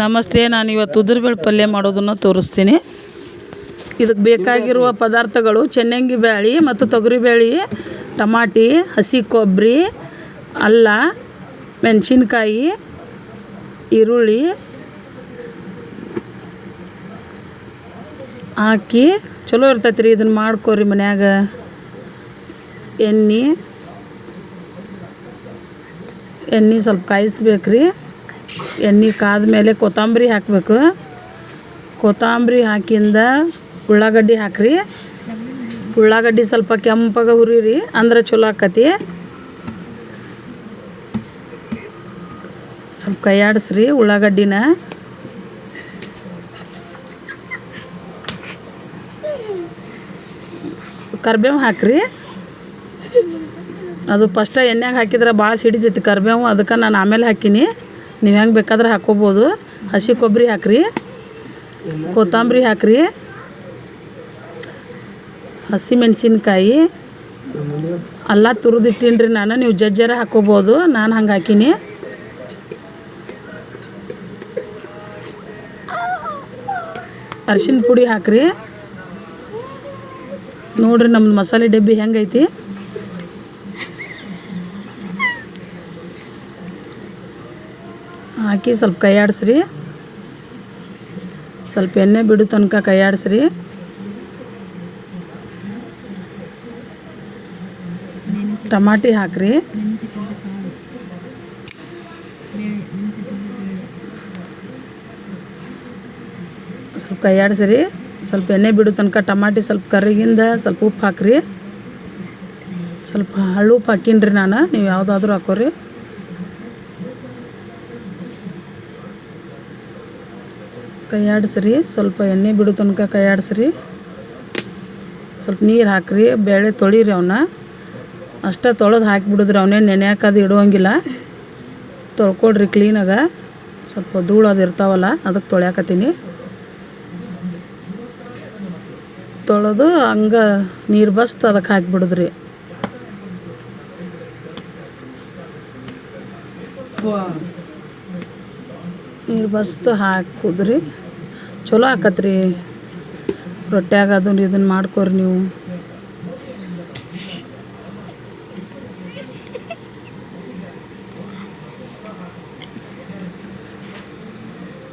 ನಮಸ್ತೆ, ನಾನು ಇವತ್ತು ಉದ್ರಬೇಳೆ ಪಲ್ಯ ಮಾಡೋದನ್ನು ತೋರಿಸ್ತೀನಿ. ಇದಕ್ಕೆ ಬೇಕಾಗಿರುವ ಪದಾರ್ಥಗಳು ಚೆನ್ನಂಗಿ ಬ್ಯಾಳಿ ಮತ್ತು ತೊಗರಿಬೇಳೆ ಟಮಾಟಿ, ಹಸಿ ಕೊಬ್ಬರಿ, ಅಲ್ಲ, ಮೆಣಸಿನ್ಕಾಯಿ, ಈರುಳ್ಳಿ ಹಾಕಿ, ಚಲೋ ಇರ್ತೈತೆ ರೀ ಇದನ್ನು ಮಾಡ್ಕೋರಿ ಮನ್ಯಾಗ. ಎಣ್ಣೆ ಎಣ್ಣೆ ಸ್ವಲ್ಪ ಕಾಯಿಸ್ಬೇಕು ರೀ ಎಣ್ಣೆ ಕಾದ್ಮೇಲೆ ಕೊತ್ತಂಬರಿ ಹಾಕಬೇಕು. ಕೊತ್ತಂಬರಿ ಹಾಕಿಂದ ಉಳ್ಳಾಗಡ್ಡಿ ಹಾಕ್ರಿ. ಉಳ್ಳಾಗಡ್ಡಿ ಸ್ವಲ್ಪ ಕೆಂಪಾಗ ಹುರಿರಿ, ಅಂದ್ರೆ ಚಲೋ ಆಕತಿ. ಸ್ವಲ್ಪ ಕೈಯಾಡಿಸ್ರಿ ಉಳ್ಳಾಗಡ್ಡಿನ. ಕರ್ಬೇವು ಹಾಕ್ರಿ. ಅದು ಫಸ್ಟ ಎಣ್ಣೆಗೆ ಹಾಕಿದ್ರೆ ಭಾಳ ಸಿಡಿತೈತಿ ಕರ್ಬೇವು, ಅದಕ್ಕೆ ನಾನು ಆಮೇಲೆ ಹಾಕೀನಿ. ನೀವು ಹೆಂಗೆ ಬೇಕಾದ್ರೆ ಹಾಕ್ಕೋಬೋದು ಹಸಿ ಕೊಬ್ಬರಿ ಹಾಕ್ರಿ. ಕೊತ್ತಂಬರಿ ಹಾಕ್ರಿ. ಹಸಿ ಮೆಣಸಿನ್ಕಾಯಿ. ಅಲ್ಲ ತುರಿದಿಟ್ಟೀನಿ ರೀ ನಾನು. ನೀವು ಜಜ್ಜರ ಹಾಕ್ಕೋಬೋದು ನಾನು ಹಂಗೆ ಹಾಕೀನಿ. ಅರ್ಶಿನ ಪುಡಿ ಹಾಕ್ರಿ. ನೋಡ್ರಿ ನಮ್ದು ಮಸಾಲೆ ಡಬ್ಬಿ ಹೆಂಗೈತಿ. ಹಾಕಿ ಸ್ವಲ್ಪ ಕೈಯಾಡಿಸ್ರಿ. ಸ್ವಲ್ಪ ಎಣ್ಣೆ ಬಿಡು ತನಕ ಕೈಯಾಡಿಸ್ರಿ. ಟಮಾಟಿ ಹಾಕ್ರಿ. ಸ್ವಲ್ಪ ಕೈಯಾಡಿಸ್ರಿ. ಸ್ವಲ್ಪ ಎಣ್ಣೆ ಬಿಡು ತನಕ ಟಮಾಟಿ ಸ್ವಲ್ಪ ಕರಿಗಿಂದ ಸ್ವಲ್ಪ ಉಪ್ಪು ಹಾಕ್ರಿ. ಸ್ವಲ್ಪ ಹಳ್ಳು ಉಪ್ಪು ಹಾಕೀನಿ ನಾನು, ನೀವು ಯಾವುದಾದ್ರೂ ಹಾಕೋರಿ. ಕೈಯಾಡಿಸ್ರಿ. ಸ್ವಲ್ಪ ಎಣ್ಣೆ ಬಿಡು ತನಕ ಕೈಯಾಡಿಸ್ರಿ. ಸ್ವಲ್ಪ ನೀರು ಹಾಕ್ರಿ. ಬೇಳೆ ತೊಳೀರಿ ಅವನ್ನ ಅಷ್ಟೇ ತೊಳೆದು ಹಾಕಿಬಿಡುದ್ರಿ ಅವನೇ. ನೆನೆಯಾಕದು ಇಡುವಂಗಿಲ್ಲ ತೊಳ್ಕೊಡ್ರಿ ಕ್ಲೀನಾಗ ಸ್ವಲ್ಪ ಧೂಳು ಅದು ಇರ್ತಾವಲ್ಲ ಅದಕ್ಕೆ ತೊಳ್ಯಾಕತ್ತೀನಿ. ತೊಳೆದು ಹಂಗೆ ನೀರು ಬಸ್ತು ಅದಕ್ಕೆ ಹಾಕಿಬಿಡಿದ್ರಿ. ನೀರು ಬಸ್ತು ಹಾಕುದ್ರಿ. ಚಲೋ ಆಕತ್ರಿ. ರೊಟ್ಯಾಗ ಅದನ್ನ ಇದನ್ನು ಮಾಡ್ಕೋರಿ ನೀವು.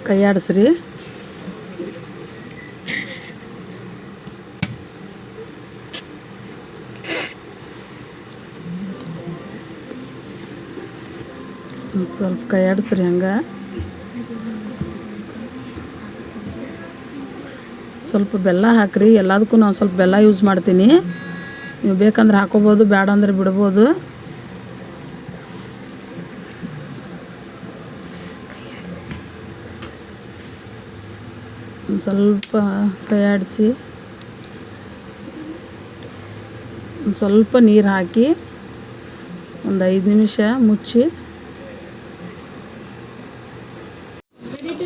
ಕೈಯಾಡಿಸ್ರಿ ಸ್ವಲ್ಪ ಕೈಯಾಡಿಸ್ರಿ ಹಂಗೆ. ಸ್ವಲ್ಪ ಬೆಲ್ಲ ಹಾಕ್ರಿ. ಎಲ್ಲದಕ್ಕೂ ನಾನು ಸ್ವಲ್ಪ ಬೆಲ್ಲ ಯೂಸ್ ಮಾಡ್ತೀನಿ. ನೀವು ಬೇಕಂದ್ರೆ ಹಾಕೋಬೋದು ಬೇಡ ಅಂದ್ರೆ ಬಿಡ್ಬೋದು. ಸ್ವಲ್ಪ ಕೈಯಾಡಿಸಿ. ಒಂದು ಸ್ವಲ್ಪ ನೀರು ಹಾಕಿ ಒಂದು ಐದು ನಿಮಿಷ ಮುಚ್ಚಿ.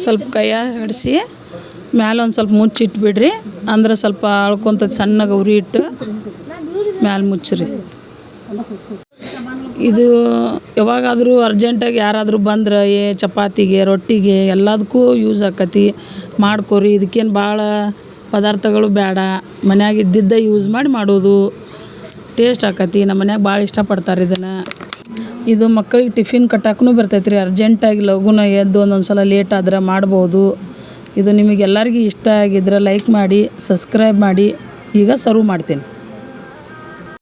ಸ್ವಲ್ಪ ಕೈ ಆಡಿಸಿ ಮ್ಯಾಲೆ ಒಂದು ಸ್ವಲ್ಪ ಮುಚ್ಚಿಟ್ಬಿಡ್ರಿ ಅಂದ್ರೆ ಸ್ವಲ್ಪ ಅಳ್ಕೊಂತ ಸಣ್ಣಗೆ ಉರಿ ಇಟ್ಟು ಮ್ಯಾಲೆ ಮುಚ್ಚಿರಿ. ಇದು ಯಾವಾಗಾದರೂ ಅರ್ಜೆಂಟಾಗಿ ಯಾರಾದರೂ ಬಂದ್ರೆ, ಏ ಚಪಾತಿಗೆ, ರೊಟ್ಟಿಗೆ ಎಲ್ಲದಕ್ಕೂ ಯೂಸ್ ಆಕತಿ. ಮಾಡ್ಕೊರಿ ಇದಕ್ಕೇನು ಭಾಳ ಪದಾರ್ಥಗಳು ಬೇಡ ಮನ್ಯಾಗ ಇದ್ದಿದ್ದ ಯೂಸ್ ಮಾಡಿ ಮಾಡೋದು. ಟೇಸ್ಟ್ ಆಕತಿ. ನಮ್ಮ ಮನ್ಯಾಗ ಭಾಳ ಇಷ್ಟಪಡ್ತಾರೆ ಇದನ್ನು. ಇದು ಮಕ್ಕಳಿಗೆ ಟಿಫಿನ್ ಕಟ್ಟಾಕೂ ಬರ್ತೈತೆ ರೀ ಅರ್ಜೆಂಟಾಗಿ ಲಘುನ ಎದ್ದು ಒಂದೊಂದು ಸಲ ಲೇಟ್ ಆದ್ರೆ ಮಾಡ್ಬೋದು. ಇದು ನಿಮಗೆಲ್ಲರಿಗೂ ಇಷ್ಟ ಆಗಿದ್ರೆ ಲೈಕ್ ಮಾಡಿ ಸಬ್ಸ್ಕ್ರೈಬ್ ಮಾಡಿ. ಈಗ ಸರ್ವ್ ಮಾಡ್ತೀನಿ.